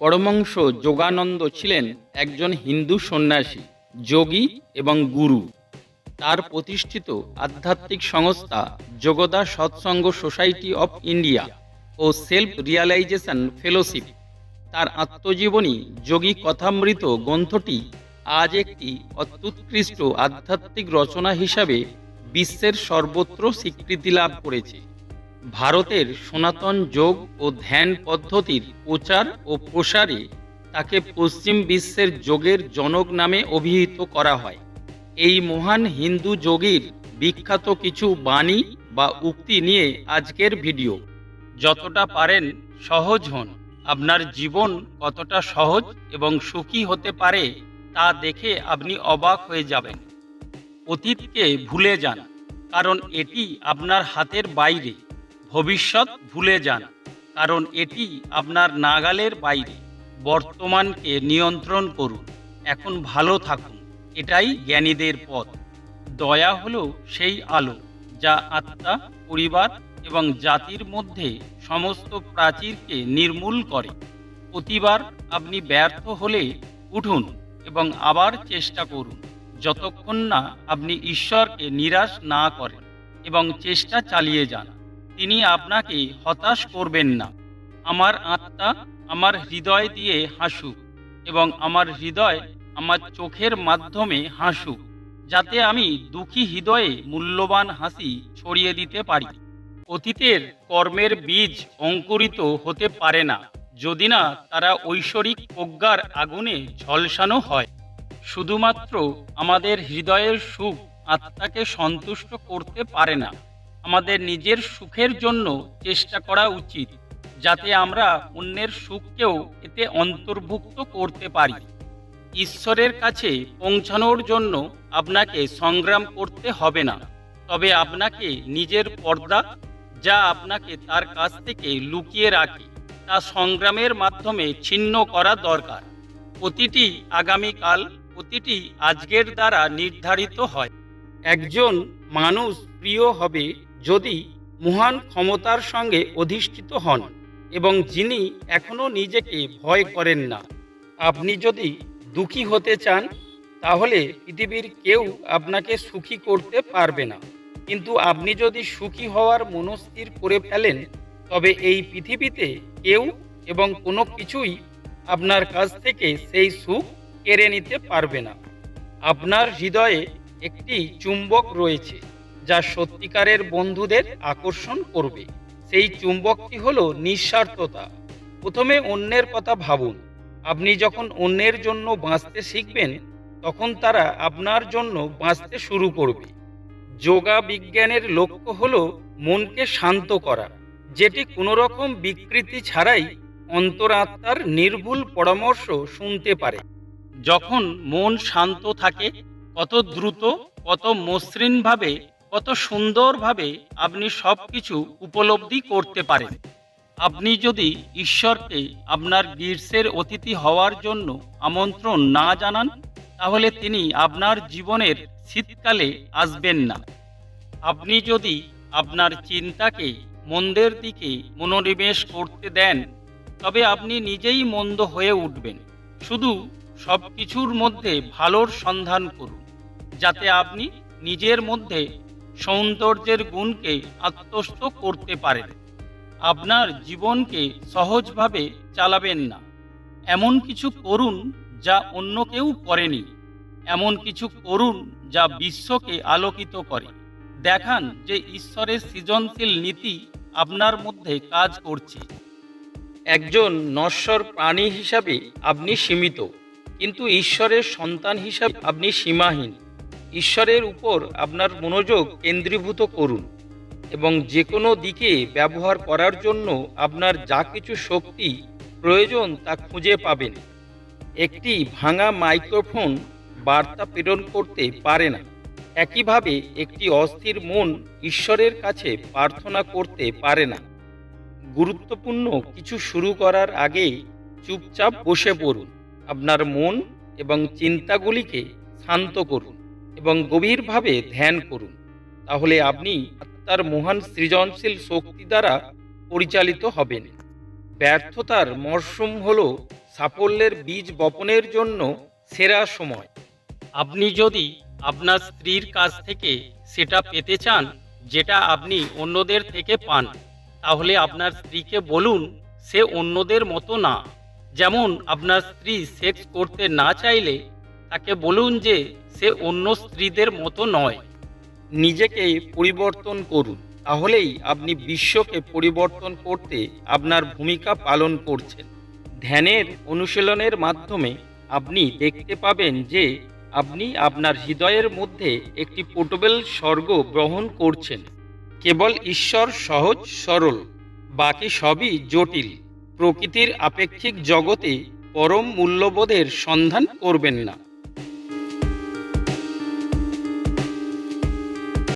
পরমংশ যোগানন্দ ছিলেন একজন হিন্দু সন্ন্যাসী, যোগী এবং গুরু। তার প্রতিষ্ঠিত আধ্যাত্মিক সংস্থা Yogoda Satsanga Society of India O self realisation fellowship. তার আত্মজীবনী যোগী কথামৃত গ্রন্থটি আজ একটি অত্যুৎকৃষ্ট আধ্যাত্মিক রচনা হিসাবে বিশ্বের সর্বত্র স্বীকৃতি লাভ করেছে। ভারতের সনাতন যোগ ও ধ্যান পদ্ধতির প্রচার ও প্রসারে তাকে পশ্চিম বিশ্বের যোগের জনক নামে অভিহিত করা হয়। এই মহান হিন্দু যোগীর বিখ্যাত কিছু বাণী বা উক্তি নিয়ে আজকের ভিডিও। যতটা পারেন সহজ হন। আপনার জীবন কতটা সহজ এবং সুখী হতে পারে তা দেখে আপনি অবাক হয়ে যাবেন। অতীতকে ভুলে যান, কারণ এটি আপনার হাতের বাইরে। ভবিষ্যৎ ভুলে যান, কারণ এটি আপনার নাগালের বাইরে। বর্তমানকে নিয়ন্ত্রণ করুন, এখন ভালো থাকুন, এটাই জ্ঞানীদের পথ। দয়া হলো সেই আলো, যা আত্মা, পরিবার এবং জাতির মধ্যে সমস্ত প্রাচীরকে নির্মূল করে। প্রতিবার আপনি ব্যর্থ হলে উঠুন এবং আবার চেষ্টা করুন, যতক্ষণ না আপনি ঈশ্বরকে নিরাশ না করেন এবং চেষ্টা চালিয়ে যান। তিনি আপনাকে হতাশ করবেন না। আমার আত্মা আমার হৃদয় দিয়ে হাসুক এবং আমার হৃদয় আমার চোখের মাধ্যমে হাসুক, যাতে আমি দুঃখী হৃদয়ে মূল্যবান হাসি ছড়িয়ে দিতে পারি। অতীতের কর্মের বীজ অঙ্কুরিত হতে পারে না, যদি না তারা ঐশ্বরিক প্রজ্ঞার আগুনে ঝলসানো হয়। শুধুমাত্র আমাদের হৃদয়ের সুখ আত্মাকে সন্তুষ্ট করতে পারে না। আমাদের নিজের সুখের জন্য চেষ্টা করা উচিত, যাতে আমরা অন্যের সুখকেও এতে অন্তর্ভুক্ত করতে পারি। ঈশ্বরের কাছে পৌঁছানোর জন্য আপনাকে সংগ্রাম করতে হবে না, তবে আপনাকে নিজের পর্দা যা আপনাকে তার কাছ থেকে লুকিয়ে রাখে, তা সংগ্রামের মাধ্যমে ছিন্ন করা দরকার। প্রতিটি আগামীকাল, প্রতিটি আজকের দ্বারা নির্ধারিত হয়। একজন মানুষ প্রিয় হবে যদি মহান ক্ষমতার সঙ্গে অধিষ্ঠিত হন এবং যিনি এখনও নিজেকে ভয় করেন না, আপনি যদি দুঃখী হতে চান, তাহলে পৃথিবীর কেউ আপনাকে সুখী করতে পারবে না। কিন্তু আপনি যদি সুখী হওয়ার মনস্থির করে ফেলেন, তবে এই পৃথিবীতে কেউ এবং কোনো কিছুই আপনার কাছ থেকে সেই সুখ কেড়ে নিতে পারবে না। আপনার হৃদয়ে একটি চুম্বক রয়েছে। যা সত্যিকারের বন্ধুদের আকর্ষণ করবে। সেই চুম্বকটি হল নিঃস্বার্থতা। প্রথমে অন্যের কথা ভাবুন। আপনি যখন অন্যের জন্য বাঁচতে শিখবেন, তখন তারা আপনার জন্য বাঁচতে শুরু করবে। যোগা বিজ্ঞানের লক্ষ্য হলো মনকে শান্ত করা, যেটি কোনো রকম বিকৃতি ছাড়াই অন্তরাত্মার নির্ভুল পরামর্শ শুনতে পারে। যখন মন শান্ত থাকে, কত দ্রুত, কত মসৃণভাবে কত সুন্দরভাবে আপনি সব কিছু উপলব্ধি করতে পারেন। আপনি যদি ঈশ্বরকে আপনার গ্রীষ্মের অতিথি হওয়ার জন্য আমন্ত্রণ না জানান, তাহলে তিনি আপনার জীবনের শীতকালে আসবেন না। আপনি যদি আপনার চিন্তাকে মন্দের দিকে মনোনিবেশ করতে দেন, তবে আপনি নিজেই মন্দ হয়ে উঠবেন। শুধু সব কিছুর মধ্যে ভালোর সন্ধান করুন, যাতে আপনি নিজের মধ্যে সৌন্দর্যের গুণকে আত্মস্থ করতে পারেন। আপনার জীবনকে সহজভাবে চালাবেন না। এমন কিছু করুন যা অন্য কেউ করেনি। এমন কিছু করুন যা বিশ্বকে আলোকিত করে। দেখান যে ঈশ্বরের সৃজনশীল নীতি আপনার মধ্যে কাজ করছে। একজন নশ্বর প্রাণী হিসাবে আপনি সীমিত, কিন্তু ঈশ্বরের সন্তান হিসাবে আপনি সীমাহীন। ঈশ্বরের উপর আপনার মনোযোগ কেন্দ্রীভূত করুন এবং যে কোনো দিকে ব্যবহার করার জন্য আপনার যা কিছু শক্তি প্রয়োজন তা খুঁজে পাবেন। একটি ভাঙা মাইক্রোফোন বার্তা প্রেরণ করতে পারে না। একইভাবে একটি অস্থির মন ঈশ্বরের কাছে প্রার্থনা করতে পারে না। গুরুত্বপূর্ণ কিছু শুরু করার আগে চুপচাপ বসে পড়ুন। আপনার মন এবং চিন্তাগুলিকে শান্ত করুন। এবং গভীরভাবে ধ্যান করুন। তাহলে আপনি আত্মার মহান সৃজনশীল শক্তি দ্বারা পরিচালিত হবেন। ব্যর্থতার মরশুম হল সাফল্যের বীজ বপনের জন্য সেরা সময়। আপনি যদি আপনার স্ত্রীর কাছ থেকে সেটা পেতে চান, যেটা আপনি অন্যদের থেকে পান, তাহলে আপনার স্ত্রীকে বলুন, সে অন্যদের মতো না। যেমন আপনার স্ত্রী সেক্স করতে না চাইলে তাকে বলুন যে সে অন্য স্ত্রীদের মতো নয়। নিজেকে পরিবর্তন করুন। তাহলেই আপনি বিশ্বকে পরিবর্তন করতে আপনার ভূমিকা পালন করছেন। ধ্যানের অনুশীলনের মাধ্যমে আপনি দেখতে পাবেন যে আপনি আপনার হৃদয়ের মধ্যে একটি পোর্টেবল স্বর্গ গ্রহণ করছেন। কেবল ঈশ্বর সহজ, সরল, বাকি সবই জটিল। প্রকৃতির আপেক্ষিক জগতে পরম মূল্যবোধের সন্ধান করবেন না।